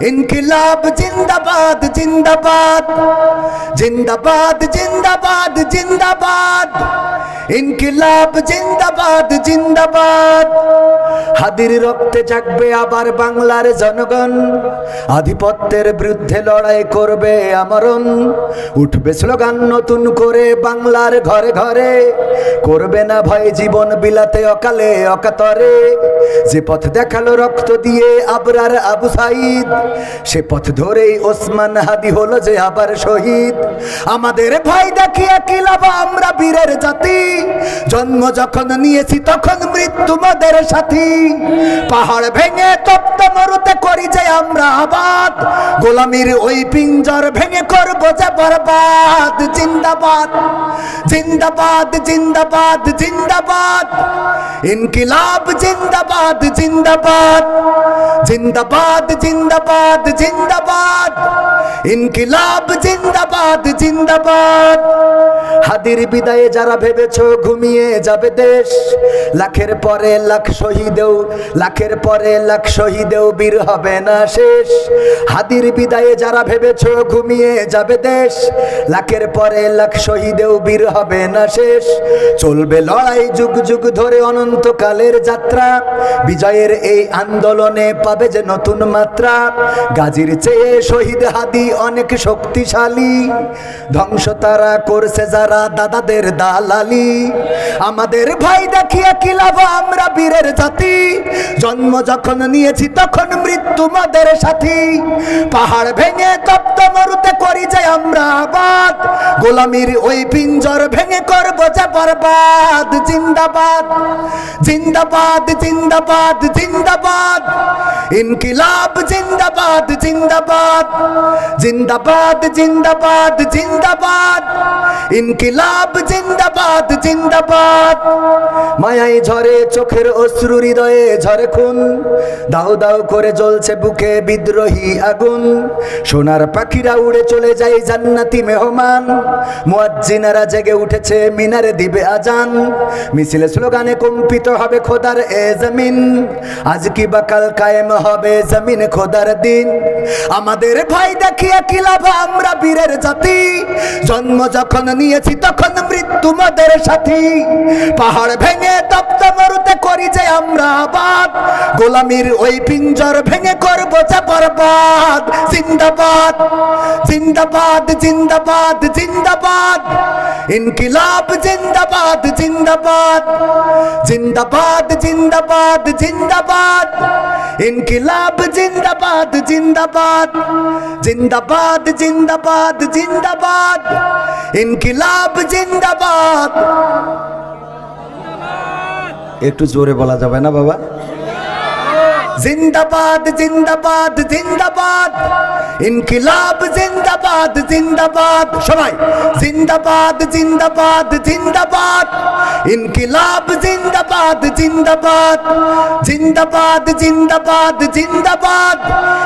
ইনকিলাব জিন্দাবাদ জিন্দাবাদ। জিন্দাবাদ জিন্দাবাদ জিন্দাবাদ। ইনকিলাব জিন্দাবাদ জিন্দাবাদ। হাদির রক্তে জাগবে আবার বাংলার জনগণ। আধিপত্যের বিরুদ্ধে লড়াই করবে আমরণ। উঠবে স্লোগান নতুন করে বাংলার ঘরে ঘরে। করবে না ভয় জীবন বিলাতে অকালে অকাতরে। যে পথ দেখাল রক্ত দিয়ে আবরার আবু সাইদ, সে পথ ধরেই ওসমান হাদি হলো যে আবার শহীদ। আমাদের ভয় দেখিয়ে কি লাভ? আমরা বীরের জাতি। জন্ম যখন নিয়েছি তখন মৃত্যু মোদের সাথী। পাহাড় ভেঙে তপ্ত মরুতে করি যে আমরা আবাদ। গোলামির ওই পিঞ্জর ভেঙে করব যে বরবাদ। জিন্দাবাদ জিন্দাবাদ জিন্দাবাদ জিন্দাবাদ। ইনকিলাব, জিন্দাবাদ। জিন্দাবাদ জিন্দাবাদ। জিন্দাবাদ জিন্দাবাদ জিন্দাবাদ। ইনকিলাব, জিন্দাবাদ জিন্দাবাদ। হাদির বিদায়ে যারা ভেবেছ ঘুমিয়ে যাবে দেশ, লাখের পরে লাখ শহীদেও, লাখের পরে লাখ শহীদেও বীর হবে না শেষ। হাদির বিদায়ে যারা ভেবেছ ঘুমিয়ে যাবে দেশ, লাখের পরে লাখ শহীদেও বীর হবে না শেষ। চলবে লড়াই যুগ যুগ ধরে অনন্তকালের যাত্রা। বিজয়ের এই আন্দোলনে পাবে যে নতুন মাত্রা। গাজীর চেয়ে শহীদ হাদি অনেক শক্তিশালী। ধ্বংস তারা করছে যারা দাদাদের দালালি। আমাদের ভাই দেখিয়ে কি লাভ? আমরা বীরের জাতি। জন্ম যখন নিয়েছি তখন মৃত্যু মাদের সাথী। পাহাড় ভেঙে তপ্ত মরুতে করি যে আমরা আবাদ। গোলামির ওই পিঞ্জর ভেঙে করব যে বরবাদ। জিন্দাবাদ জিন্দাবাদ। জিন্দাবাদ জিন্দাবাদ। ইনকিলাব জিন্দাবাদ জিন্দাবাদ। জিন্দাবাদ জিন্দাবাদ জিন্দাবাদ। ইনকিলাব জিন্দাবাদ জিন্দাবাদ। মায়াই ঝরে চোখের অশ্রু হৃদয়ে ঝরে খুন দাও দাও করে জ্বলছে বুকে বিদ্রোহী আগুন। সোনার পাখিরা উড়ে চলে যায় জান্নাতি মেহমান। মুয়াজ্জিনারা জেগে উঠেছে মিনারে দিবে আজান। মিছিলে স্লোগানে কম্পিত হবে খোদার এ জমিন। আজ কি বা কাল কায়েম হবে জমিন খোদার দিন। আমাদের ভাই দেখিয়ে কি লাভ আমরা বীরের জাতি? জন্ম যখন নিয়েছি তখন মৃত্যু মদের সাথী। পাহাড় ভেঙে তপ্ত মরুতে করি যে আমরা আবাদ। গোলামির ওই পিঞ্জর ভেঙে করব যে বরবাদ। জিন্দাবাদ জিন্দাবাদ জিন্দাবাদ জিন্দাবাদ। ইনকিলাব জিন্দাবাদ জিন্দাবাদ। জিন্দাবাদ জিন্দাবাদ জিন্দাবাদ। ইনকিলাব জিন্দাবাদ জিন্দাবাদ। জিন্দাবাদ জিন্দাবাদ জিন্দাবাদ। ইনকিলাব জিন্দাবাদ। একটু জোরে বলা যাবে না বাবা? জিন্দাবাদ জিন্দাবাদ জিন্দাবাদ। ইনকিলাব জিন্দাবাদ জিন্দাবাদ। সবাই, জিন্দাবাদ জিন্দাবাদ জিন্দাবাদ। ইনকিলাব জিন্দাবাদ জিন্দাবাদ। জিন্দাবাদ জিন্দাবাদ জিন্দাবাদ।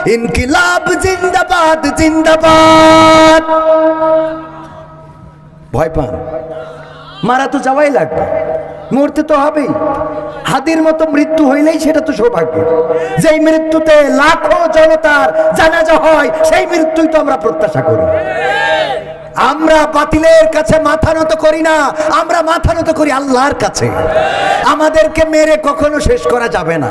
ইনকিলাব জিন্দাবাদ জিন্দাবাদ। ভয় পান। মারা তো যাওয়াই লাগবে। মরতে তো হবেই হাতির মতো মৃত্যু হইলেই সেটা তো সৌভাগ্য। যেই মৃত্যুতে লাখো জনতার জানাজা হয়, সেই মৃত্যুই তো আমরা প্রত্যাশা করি। আমরা বাতিলের কাছে মাথা নত করি না, আমরা মাথা নত করি আল্লাহর কাছে। আমাদেরকে মেরে কখনো শেষ করা যাবে না।